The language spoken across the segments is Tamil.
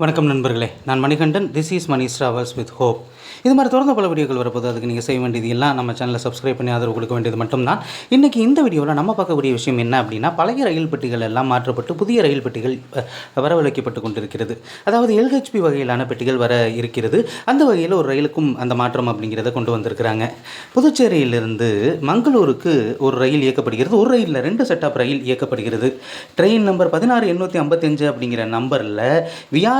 வணக்கம் நண்பர்களே. நான் Manikandan. This is Mani travels with hope இது மாதிரி தொடர்ந்து பல வீடியோக்கள் வரப்போது அதுக்கு நீங்கள் செய்ய வேண்டியது எல்லாம் நம்ம சேனலை சப்ஸ்கிரைப் பண்ணி ஆதரவு கொடுக்க வேண்டியது மட்டும்தான். இன்றைக்கி இந்த வீடியோவில் நம்ம பார்க்கக்கூடிய விஷயம் என்ன அப்படின்னா பழைய ரயில் பெட்டிகள் எல்லாம் மாற்றப்பட்டு புதிய ரயில் பெட்டிகள் வரவழைக்கப்பட்டு கொண்டிருக்கிறது. அதாவது எல்ஹெச்பி வகையிலான பெட்டிகள் வர இருக்கிறது. அந்த வகையில் ஒரு ரயிலுக்கும் அந்த மாற்றம் அப்படிங்கிறத கொண்டு வந்திருக்கிறாங்க. புதுச்சேரியிலிருந்து மங்களூருக்கு ஒரு ரயில் இயக்கப்படுகிறது. ஒரு ரயிலில் ரெண்டு செட் ஆஃப் ரயில் இயக்கப்படுகிறது. ட்ரெயின் நம்பர் பதினாறு எண்ணூற்றி ஐம்பத்தஞ்சு அப்படிங்கிற நம்பரில்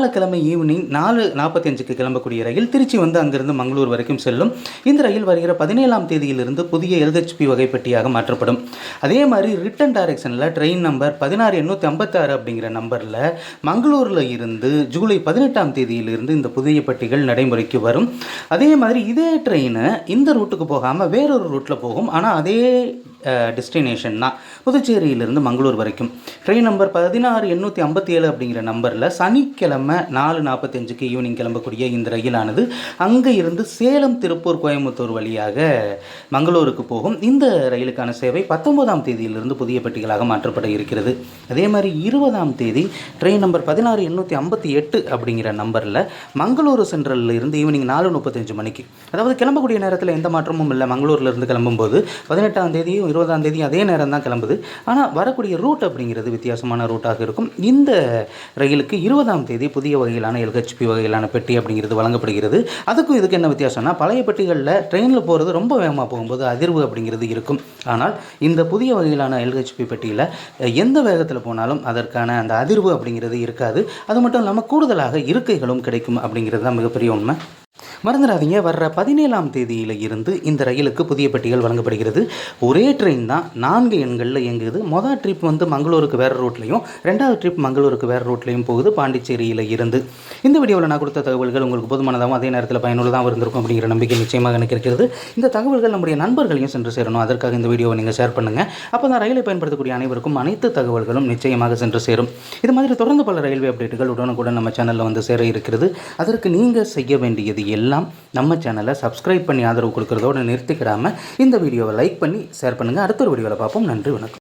வியாழக்கிழமை ஈவினிங் நாலு நாற்பத்தஞ்சுக்கு கிளம்பக்கூடிய ரயில் திருச்சி வந்து அங்கிருந்து மங்களூர் வரைக்கும் செல்லும். இந்த ரயில் வருகிற பதினேழாம் தேதியிலிருந்து புதிய எல்ஹெச்பி வகை பெட்டியாக மாற்றப்படும். அதே மாதிரி ரிட்டன் டைரக்ஷனில் ட்ரெயின் நம்பர் பதினாறு எண்ணூற்றி ஐம்பத்தாறு அப்படிங்கிற நம்பரில் மங்களூரில் இருந்து ஜூலை பதினெட்டாம் தேதியிலிருந்து இந்த புதிய பெட்டிகள் நடைமுறைக்கு வரும். அதே மாதிரி இதே ட்ரெயினை இந்த ரூட்டுக்கு போகாமல் வேறொரு ரூட்டில் போகும். ஆனால் அதே டெஸ்டினேஷன் தான். புதுச்சேரியிலிருந்து மங்களூர் வரைக்கும். ட்ரெயின் நம்பர் பதினாறு எண்ணூற்றி ஐம்பத்தி ஏழு அப்படிங்கிற நம்பரில் சனிக்கிழமை நாலு நாற்பத்தஞ்சுக்கு ஈவினிங் கிளம்பக்கூடிய இந்த ரயிலானது அங்கே இருந்து சேலம் திருப்பூர் கோயம்புத்தூர் வழியாக மங்களூருக்கு போகும். இந்த ரயிலுக்கான சேவை பத்தொன்பதாம் தேதியிலிருந்து புதிய பெட்டிகளாக மாற்றப்பட இருக்கிறது. அதே மாதிரி இருபதாம் தேதி ட்ரெயின் நம்பர் பதினாறு எண்ணூற்றி ஐம்பத்தி எட்டு அப்படிங்கிற நம்பரில் மங்களூரு சென்ட்ரலில் இருந்து ஈவினிங் நாலு முப்பத்தஞ்சு மணிக்கு. அதாவது கிளம்பக்கூடிய நேரத்தில் எந்த மாற்றமும் இல்லை. மங்களூரில் இருந்து கிளம்பும்போது பதினெட்டாம் தேதியும் இருபதாம் தேதியும் அதே நேரம் தான் கிளம்புது. ஆனால் வரக்கூடிய ரூட் அப்படிங்கிறது வித்தியாசமான ரூட்டாக இருக்கும். இந்த ரயிலுக்கு இருபதாம் தேதி புதிய வகையிலான எல்ஹெச்பி வகையிலான பெட்டி அப்படிங்கிறது வழங்கப்படுகிறது. அதுக்கும் இதுக்கு என்ன வித்தியாசம்னா பழைய பெட்டிகளில் ட்ரெயினில் போகிறது ரொம்ப வேகமாக போகும்போது அதிர்வு அப்படிங்கிறது இருக்கும். ஆனால் இந்த புதிய வகையிலான எல்ஹெச்பி பெட்டியில் எந்த வேகத்தில் போனாலும் அதற்கான அந்த அதிர்வு அப்படிங்கிறது இருக்காது. அது மட்டும் இல்லாமல் கூடுதலாக இருக்கைகளும் கிடைக்கும் அப்படிங்கிறது தான் மிகப்பெரிய உண்மை. மறந்துடாதீங்க. வர்ற பதினேழாம் தேதியில் இருந்து இந்த ரயிலுக்கு புதிய பெட்டிகள் வழங்கப்படுகிறது. ஒரே ட்ரெயின் தான். நான்கு எண்களில் இயங்குது. மொதல் ட்ரிப் வந்து மங்களூருக்கு வேறு ரூட்லையும் ரெண்டாவது ட்ரிப் மங்களூருக்கு வேறு ரூட்லையும் போகுது பாண்டிச்சேரியில் இருந்து. இந்த வீடியோவில் நான் கொடுத்த தகவல்கள் உங்களுக்கு போதுமானதாகவும் அதே நேரத்தில் பயனுள்ளதாக இருந்திருக்கும் அப்படிங்கிற நம்பிக்கை நிச்சயமாக எனக்கு இருக்கிறது. இந்த தகவல்கள் நம்முடைய நண்பர்களையும் சென்று சேரணும். அதற்காக இந்த வீடியோவை நீங்கள் ஷேர் பண்ணுங்கள் அப்போ தான் ரயிலை பயன்படுத்தக்கூடிய அனைவருக்கும் அனைத்து தகவல்களும் நிச்சயமாக சென்று சேரும். இது மாதிரி தொடர்ந்து பல ரயில்வே அப்டேட்டுகள் உடனுக்குடன் நம்ம சேனலில் வந்து சேர இருக்கிறது. அதற்கு நீங்கள் செய்ய வேண்டியது எல்லாம் எல்லாம் நம்ம சேனலை சப்ஸ்கிரைப் பண்ணி ஆதரவு கொடுக்குறதோடு நிறுத்திக்கிடாமல் இந்த வீடியோவை லைக் பண்ணி ஷேர் பண்ணுங்கள் அடுத்த ஒரு வீடியோவில் பார்ப்போம். நன்றி வணக்கம்.